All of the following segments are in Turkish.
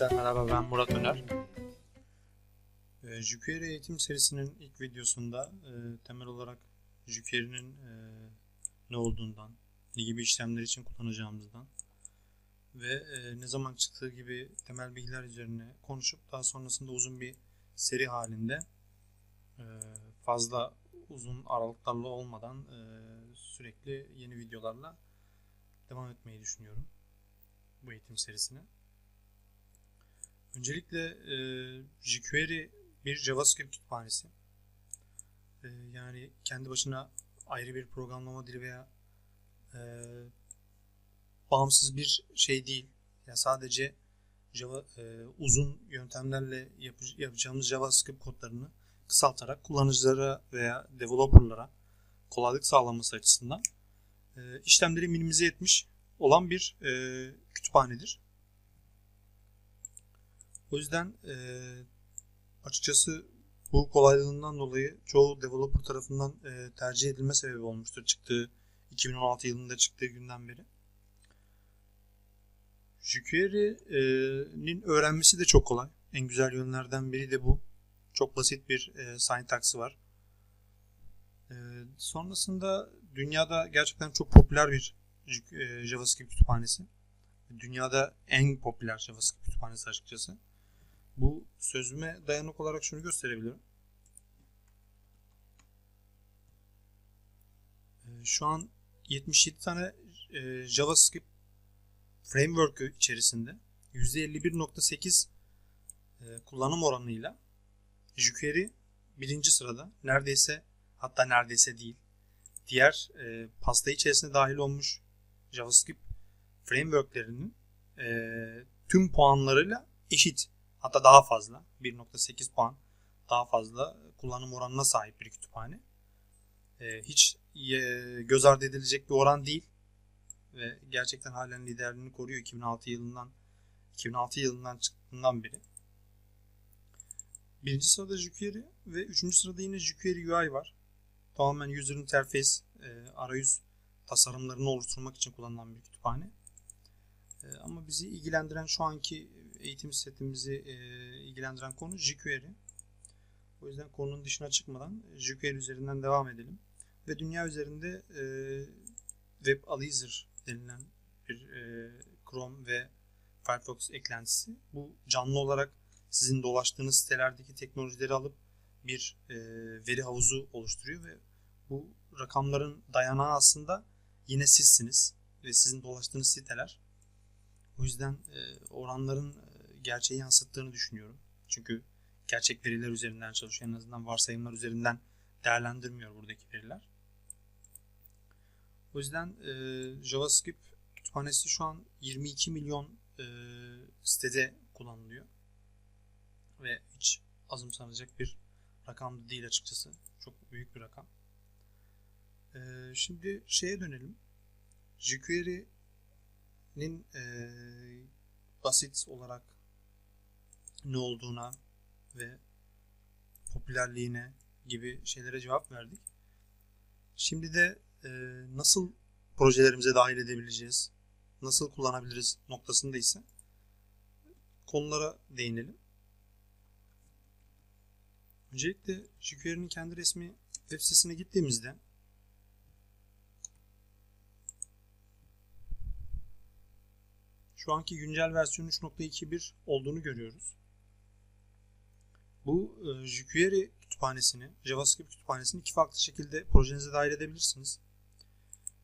Arkadaşlar merhaba ben Murat Öner. E, eğitim serisinin ilk videosunda e, temel olarak jQuery'nin e, ne olduğundan, ne gibi işlemler için kullanacağımızdan ve e, ne zaman çıktığı gibi temel bilgiler üzerine konuşup daha sonrasında uzun bir seri halinde e, fazla uzun aralıklarla olmadan e, sürekli yeni videolarla devam etmeyi düşünüyorum bu eğitim serisine. Öncelikle e, jQuery bir JavaScript kütüphanesi. E, yani kendi başına ayrı bir programlama dili veya e, bağımsız bir şey değil. Yani sadece Java, e, uzun yöntemlerle yap, yapacağımız JavaScript kodlarını kısaltarak kullanıcılara veya developerlara kolaylık sağlaması açısından e, işlemleri minimize etmiş olan bir e, kütüphanedir. O yüzden e, açıkçası bu kolaylığından dolayı çoğu developer tarafından e, tercih edilme sebebi olmuştur çıktığı 2016 yılında çıktığı günden beri. jQuery'nin öğrenmesi de çok kolay. En güzel yönlerden biri de bu. Çok basit bir e, syntax'ı var. E, sonrasında dünyada gerçekten çok popüler bir e, JavaScript kütüphanesi. Dünyada en popüler JavaScript kütüphanesi açıkçası. Bu sözüme dayanık olarak şunu gösterebilirim. Ee, şu an 77 tane e, JavaScript framework'ü içerisinde %51.8 e, kullanım oranıyla jQuery birinci sırada. Neredeyse hatta neredeyse değil. Diğer e, pasta içerisinde dahil olmuş JavaScript framework'lerinin tüm puanlarıyla eşit Hatta daha fazla. 1.8 puan daha fazla kullanım oranına sahip bir kütüphane. Ee, hiç göz ardı edilecek bir oran değil. Ve gerçekten halen liderliğini koruyor 2006 yılından 2006 yılından çıktığından beri. Birinci sırada jQuery ve üçüncü sırada yine jQuery UI var. Tamamen user interface, e, arayüz tasarımlarını oluşturmak için kullanılan bir kütüphane. E, ama bizi ilgilendiren şu anki eğitim setimizi e, ilgilendiren konu jQuery. O yüzden konunun dışına çıkmadan jQuery üzerinden devam edelim. Ve dünya üzerinde e, WebAlizer denilen bir e, Chrome ve Firefox eklentisi. Bu canlı olarak sizin dolaştığınız sitelerdeki teknolojileri alıp bir e, veri havuzu oluşturuyor ve bu rakamların dayanağı aslında yine sizsiniz ve sizin dolaştığınız siteler. O yüzden e, oranların gerçeği yansıttığını düşünüyorum. Çünkü gerçek veriler üzerinden çalışıyor. En azından varsayımlar üzerinden değerlendirmiyor buradaki veriler. O yüzden e, JavaScript kütüphanesi şu an 22 milyon e, sitede kullanılıyor. Ve hiç azımsanacak bir rakam değil açıkçası. Çok büyük bir rakam. E, şimdi şeye dönelim. jQuery'nin e, basit olarak ne olduğuna ve popülerliğine gibi şeylere cevap verdik. Şimdi de e, nasıl projelerimize dahil edebileceğiz, nasıl kullanabiliriz noktasında ise konulara değinelim. Öncelikle jQuery'nin kendi resmi web sitesine gittiğimizde şu anki güncel versiyon 3.21 olduğunu görüyoruz. Bu e, jQuery kütüphanesini, JavaScript kütüphanesini iki farklı şekilde projenize dahil edebilirsiniz.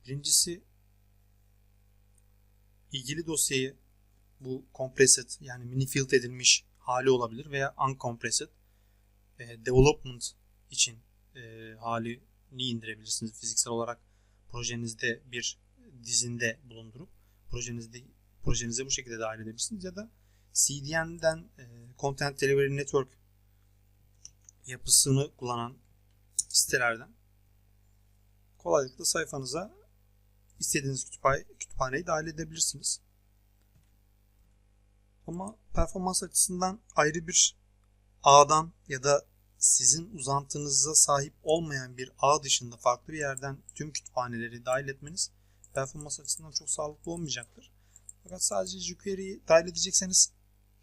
Birincisi ilgili dosyayı bu compressed yani minifield edilmiş hali olabilir veya uncompressed e, development için e, halini indirebilirsiniz. Fiziksel olarak projenizde bir dizinde bulundurup projenizde projenize bu şekilde dahil edebilirsiniz ya da CDN'den e, Content Delivery Network yapısını kullanan sitelerden kolaylıkla sayfanıza istediğiniz kütüphane, kütüphaneyi dahil edebilirsiniz. Ama performans açısından ayrı bir ağdan ya da sizin uzantınıza sahip olmayan bir ağ dışında farklı bir yerden tüm kütüphaneleri dahil etmeniz performans açısından çok sağlıklı olmayacaktır. Fakat sadece jQuery'yi dahil edecekseniz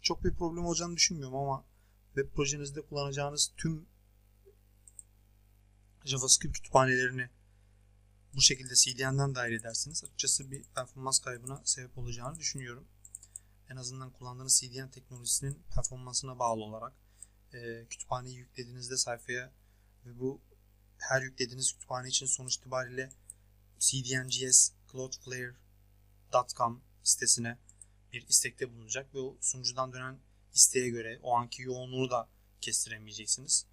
çok bir problem olacağını düşünmüyorum ama web projenizde kullanacağınız tüm JavaScript kütüphanelerini bu şekilde CDN'den dahil ederseniz açıkçası bir performans kaybına sebep olacağını düşünüyorum. En azından kullandığınız CDN teknolojisinin performansına bağlı olarak e, kütüphaneyi yüklediğinizde sayfaya ve bu her yüklediğiniz kütüphane için sonuç itibariyle cdngs cloudflare.com sitesine bir istekte bulunacak ve o sunucudan dönen isteğe göre o anki yoğunluğu da kestiremeyeceksiniz.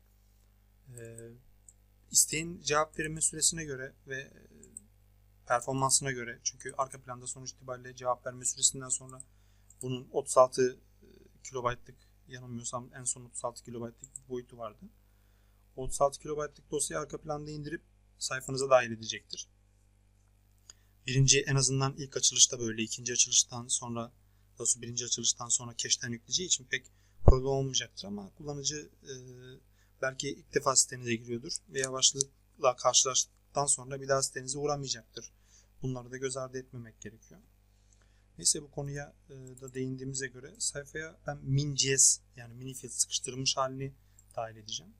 Ee, isteğin cevap verilme süresine göre ve performansına göre çünkü arka planda sonuç itibariyle cevap verme süresinden sonra bunun 36 kilobaytlık yanılmıyorsam en son 36 kilobaytlık boyutu vardı. 36 kilobaytlık dosyayı arka planda indirip sayfanıza dahil edecektir. Birinci en azından ilk açılışta böyle, ikinci açılıştan sonra doğrusu birinci açılıştan sonra cache'ten yükleyeceği için pek problem olmayacaktır ama kullanıcı e, belki ilk defa sitenize giriyordur ve yavaşlıkla karşılaştıktan sonra bir daha sitenize uğramayacaktır. Bunları da göz ardı etmemek gerekiyor. Neyse bu konuya e, da değindiğimize göre sayfaya ben min.js yani minifield sıkıştırılmış halini dahil edeceğim.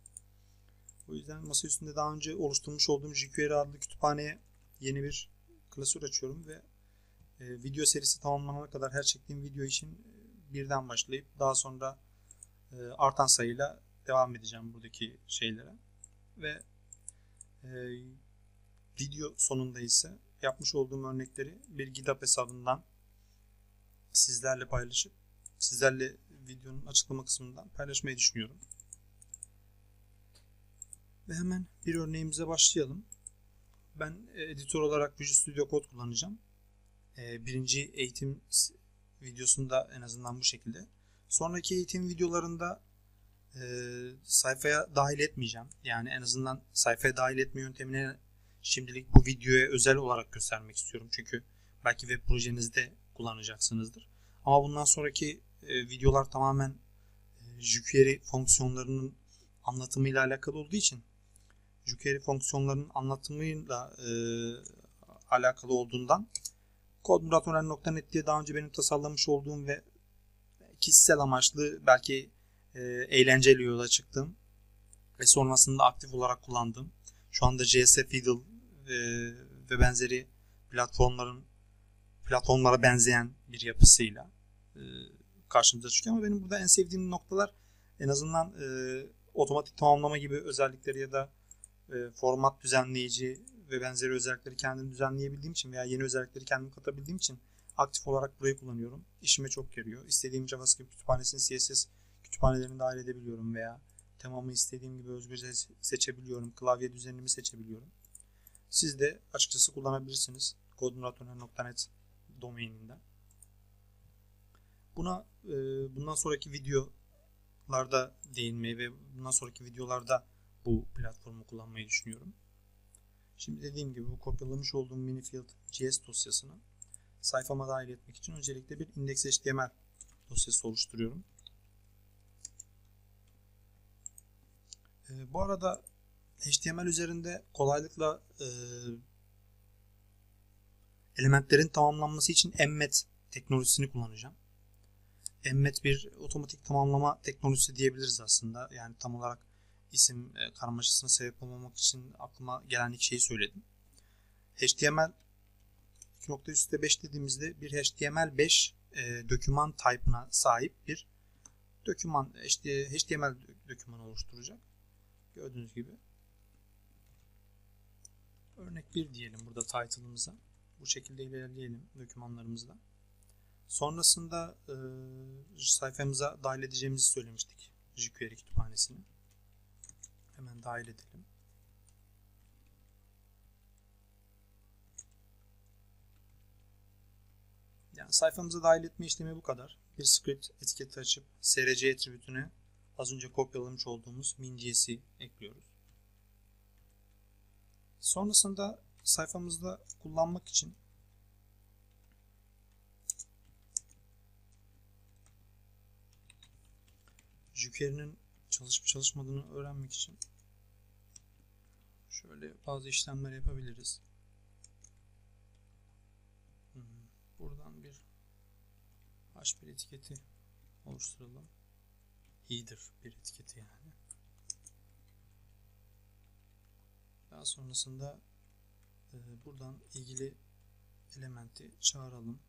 O yüzden masa üstünde daha önce oluşturmuş olduğum jQuery adlı kütüphaneye yeni bir klasör açıyorum ve e, video serisi tamamlanana kadar her çektiğim video için e, birden başlayıp daha sonra e, artan sayıyla devam edeceğim buradaki şeylere. Ve video sonunda ise yapmış olduğum örnekleri bir GitHub hesabından sizlerle paylaşıp sizlerle videonun açıklama kısmından paylaşmayı düşünüyorum. Ve hemen bir örneğimize başlayalım. Ben editör olarak Visual Studio Code kullanacağım. E, birinci eğitim videosunda en azından bu şekilde. Sonraki eğitim videolarında e, sayfaya dahil etmeyeceğim. Yani en azından sayfaya dahil etme yöntemini şimdilik bu videoya özel olarak göstermek istiyorum. Çünkü belki web projenizde kullanacaksınızdır. Ama bundan sonraki videolar tamamen jQuery fonksiyonlarının anlatımıyla alakalı olduğu için jQuery fonksiyonlarının anlatımıyla e, alakalı olduğundan CodeMuratOner.net diye daha önce benim tasarlamış olduğum ve kişisel amaçlı belki e, eğlenceli yola çıktım ve sonrasında aktif olarak kullandım. Şu anda JS Fiddle e, ve benzeri platformların platformlara benzeyen bir yapısıyla e, karşımıza çıkıyor ama benim burada en sevdiğim noktalar en azından e, otomatik tamamlama gibi özellikleri ya da e, format düzenleyici ve benzeri özellikleri kendim düzenleyebildiğim için veya yeni özellikleri kendim katabildiğim için aktif olarak burayı kullanıyorum. İşime çok yarıyor. İstediğim JavaScript kütüphanesini CSS kütüphanelerine dahil edebiliyorum veya temamı istediğim gibi özgürce seçebiliyorum. Klavye düzenimi seçebiliyorum. Siz de açıkçası kullanabilirsiniz. codemurattoner.net domaininden. Buna e, bundan sonraki videolarda değinmeyi ve bundan sonraki videolarda bu platformu kullanmayı düşünüyorum. Şimdi dediğim gibi bu kopyalamış olduğum Minifield JS dosyasını sayfama dahil etmek için öncelikle bir index.html dosyası oluşturuyorum. Ee, bu arada HTML üzerinde kolaylıkla e, elementlerin tamamlanması için emmet teknolojisini kullanacağım. Emmet bir otomatik tamamlama teknolojisi diyebiliriz aslında. Yani tam olarak isim e, karmaşasına sebep olmamak için aklıma gelen ilk şeyi söyledim. HTML 2.5 dediğimizde bir HTML5 e, doküman type'ına sahip bir doküman işte HTML dokümanı oluşturacak. Gördüğünüz gibi. Örnek 1 diyelim burada title'ımıza. Bu şekilde ilerleyelim dokümanlarımızda. Sonrasında e, sayfamıza dahil edeceğimizi söylemiştik jQuery kütüphanesini. Hemen dahil edelim. Yani sayfamıza dahil etme işlemi bu kadar. Bir script etiketi açıp src attribütüne az önce kopyalamış olduğumuz min.js'i ekliyoruz. Sonrasında sayfamızda kullanmak için jQuery'nin çalışıp çalışmadığını öğrenmek için şöyle bazı işlemler yapabiliriz. Buradan bir H1 etiketi oluşturalım. Header bir etiketi yani. Daha sonrasında e, buradan ilgili elementi çağıralım.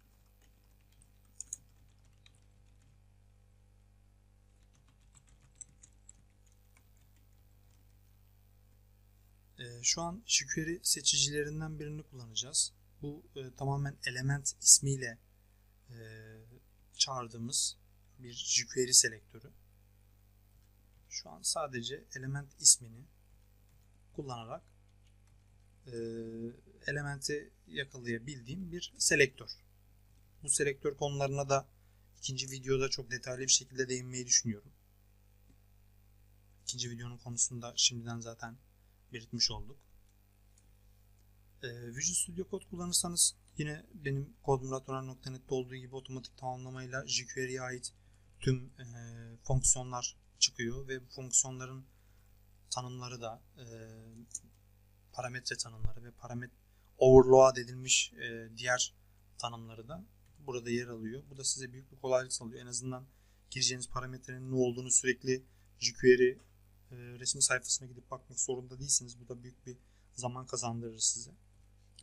E, şu an jQuery seçicilerinden birini kullanacağız. Bu e, tamamen element ismiyle e, çağırdığımız bir jQuery selektörü. Şu an sadece element ismini kullanarak e, elementi yakalayabildiğim bir selektör. Bu selektör konularına da ikinci videoda çok detaylı bir şekilde değinmeyi düşünüyorum. İkinci videonun konusunda şimdiden zaten belirtmiş olduk. Ee, Visual Studio Code kullanırsanız yine benim kodemuratoran.net'te olduğu gibi otomatik tamamlamayla jQuery'e ait tüm e, fonksiyonlar çıkıyor ve bu fonksiyonların tanımları da e, parametre tanımları ve parametre overload edilmiş e, diğer tanımları da burada yer alıyor. Bu da size büyük bir kolaylık sağlıyor. En azından gireceğiniz parametrenin ne olduğunu sürekli jQuery e, resmi sayfasına gidip bakmak zorunda değilsiniz. Bu da büyük bir zaman kazandırır size.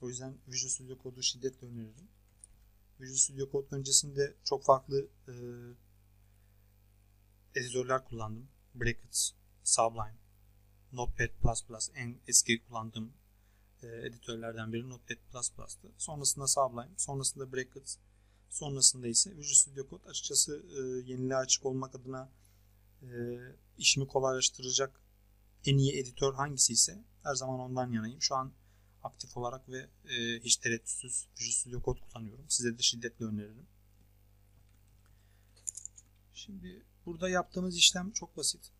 O yüzden Visual Studio Code'u şiddetle öneririm. Visual Studio Code öncesinde çok farklı e, editörler kullandım. Brackets, Sublime, Notepad++, en eski kullandığım e, editörlerden biri Notepad++'tı. Sonrasında Sublime, sonrasında Brackets, sonrasında ise Visual Studio Code açıkçası e, yeniliğe açık olmak adına e, işimi kolaylaştıracak en iyi editör hangisi ise her zaman ondan yanayım. Şu an aktif olarak ve e, hiç tereddütsüz Visual Studio Code kullanıyorum. Size de şiddetle öneririm. Şimdi burada yaptığımız işlem çok basit.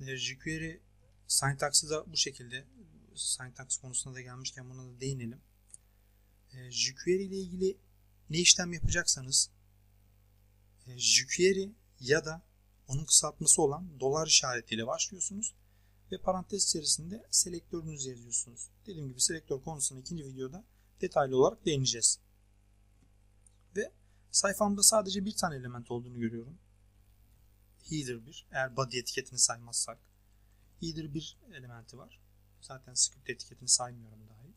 JQuery syntax'ı da bu şekilde. Syntax konusuna da gelmişken buna da değinelim. JQuery ile ilgili ne işlem yapacaksanız jQuery ya da onun kısaltması olan dolar işaretiyle başlıyorsunuz ve parantez içerisinde selektörünüzü yazıyorsunuz. Dediğim gibi selektör konusuna ikinci videoda detaylı olarak değineceğiz. Ve sayfamda sadece bir tane element olduğunu görüyorum. Header 1 eğer body etiketini saymazsak. Header 1 elementi var. Zaten script etiketini saymıyorum dahi.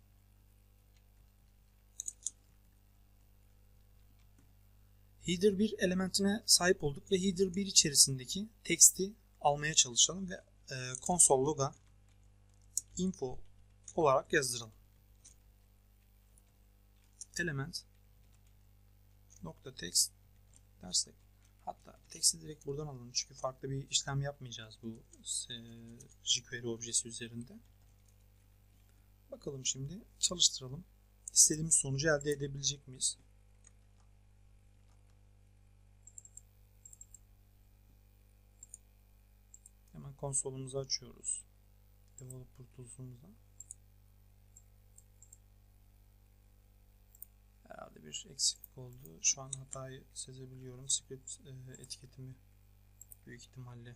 Header 1 elementine sahip olduk ve Header 1 içerisindeki teksti almaya çalışalım ve e, konsol log'a info olarak yazdıralım. Element nokta text dersek hatta teksti direkt buradan alalım çünkü farklı bir işlem yapmayacağız bu jQuery objesi üzerinde. Bakalım şimdi çalıştıralım. İstediğimiz sonucu elde edebilecek miyiz? Hemen konsolumuzu açıyoruz. Developer Tools'umuzdan. Herhalde bir eksiklik oldu. Şu an hatayı sezebiliyorum. Script e, etiketimi büyük ihtimalle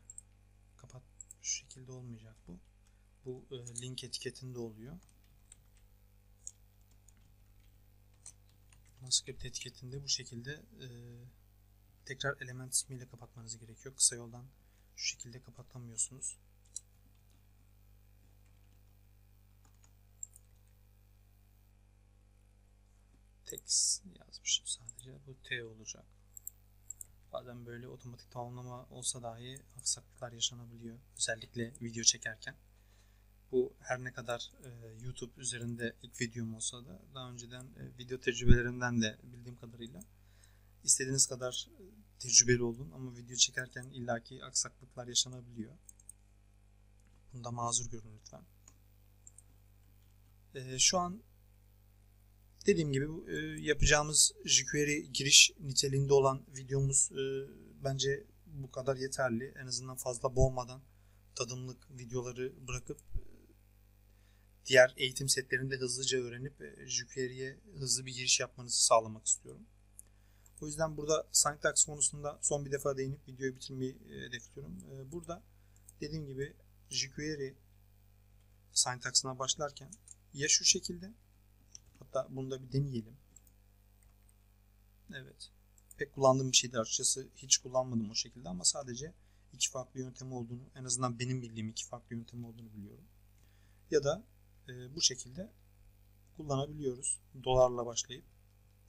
kapat şu şekilde olmayacak bu. Bu e, link etiketinde oluyor. script etiketinde bu şekilde e, tekrar element ismiyle kapatmanız gerekiyor. Kısa yoldan şu şekilde kapatamıyorsunuz. Text yazmışım sadece. Bu T olacak. Bazen böyle otomatik tamamlama olsa dahi aksaklıklar yaşanabiliyor. Özellikle video çekerken. Bu her ne kadar e, YouTube üzerinde ilk videom olsa da daha önceden e, video tecrübelerinden de bildiğim kadarıyla istediğiniz kadar tecrübeli olun ama video çekerken illaki aksaklıklar yaşanabiliyor. Bunda mazur görün lütfen. E, şu an dediğim gibi e, yapacağımız jQuery giriş niteliğinde olan videomuz e, bence bu kadar yeterli. En azından fazla boğmadan tadımlık videoları bırakıp e, diğer eğitim setlerinde hızlıca öğrenip e, jQuery'e hızlı bir giriş yapmanızı sağlamak istiyorum. O yüzden burada syntax konusunda son bir defa değinip videoyu bitirmeyi e, hedefliyorum. E, burada dediğim gibi jQuery syntax'ına başlarken ya şu şekilde hatta bunu da bir deneyelim. Evet. pek kullandığım bir şeydi açıkçası. Hiç kullanmadım o şekilde ama sadece iki farklı yöntemi olduğunu, en azından benim bildiğim iki farklı yöntemi olduğunu biliyorum. Ya da e, bu şekilde kullanabiliyoruz. Dolarla başlayıp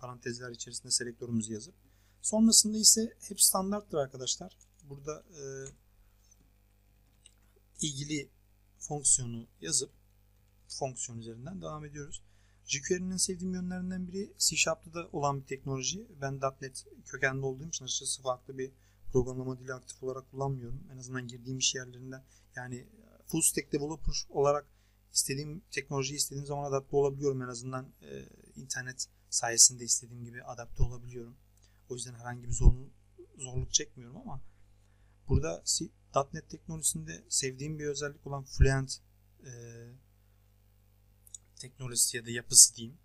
parantezler içerisinde selektörümüzü yazıp. Sonrasında ise hep standarttır arkadaşlar. Burada e, ilgili fonksiyonu yazıp fonksiyon üzerinden devam ediyoruz. jQuery'nin sevdiğim yönlerinden biri C Sharp'ta da olan bir teknoloji. Ben .NET kökenli olduğum için açıkçası farklı bir programlama dili aktif olarak kullanmıyorum. En azından girdiğim iş yerlerinden yani full stack developer olarak istediğim teknolojiyi istediğim zaman adapte olabiliyorum. En azından e, internet sayesinde istediğim gibi adapte olabiliyorum. O yüzden herhangi bir zorluk, zorluk çekmiyorum ama burada .NET teknolojisinde sevdiğim bir özellik olan Fluent e, teknolojisi ya da yapısı diyeyim.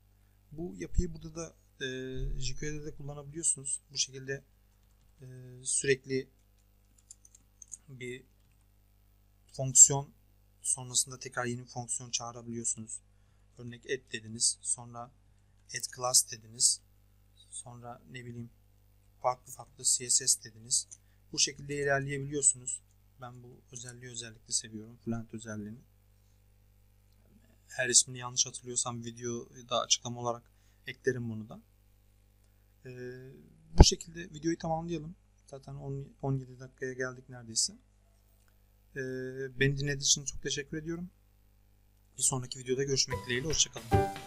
Bu yapıyı burada da e, jQuery'de de kullanabiliyorsunuz. Bu şekilde e, sürekli bir fonksiyon sonrasında tekrar yeni bir fonksiyon çağırabiliyorsunuz. Örnek add dediniz. Sonra add class dediniz. Sonra ne bileyim farklı farklı CSS dediniz. Bu şekilde ilerleyebiliyorsunuz. Ben bu özelliği özellikle seviyorum. Fluent özelliğini. Her ismini yanlış hatırlıyorsam videoda açıklama olarak eklerim bunu da. Ee, bu şekilde videoyu tamamlayalım. Zaten 10, 17 dakikaya geldik neredeyse. Ee, beni dinlediğiniz için çok teşekkür ediyorum. Bir sonraki videoda görüşmek dileğiyle. Hoşçakalın.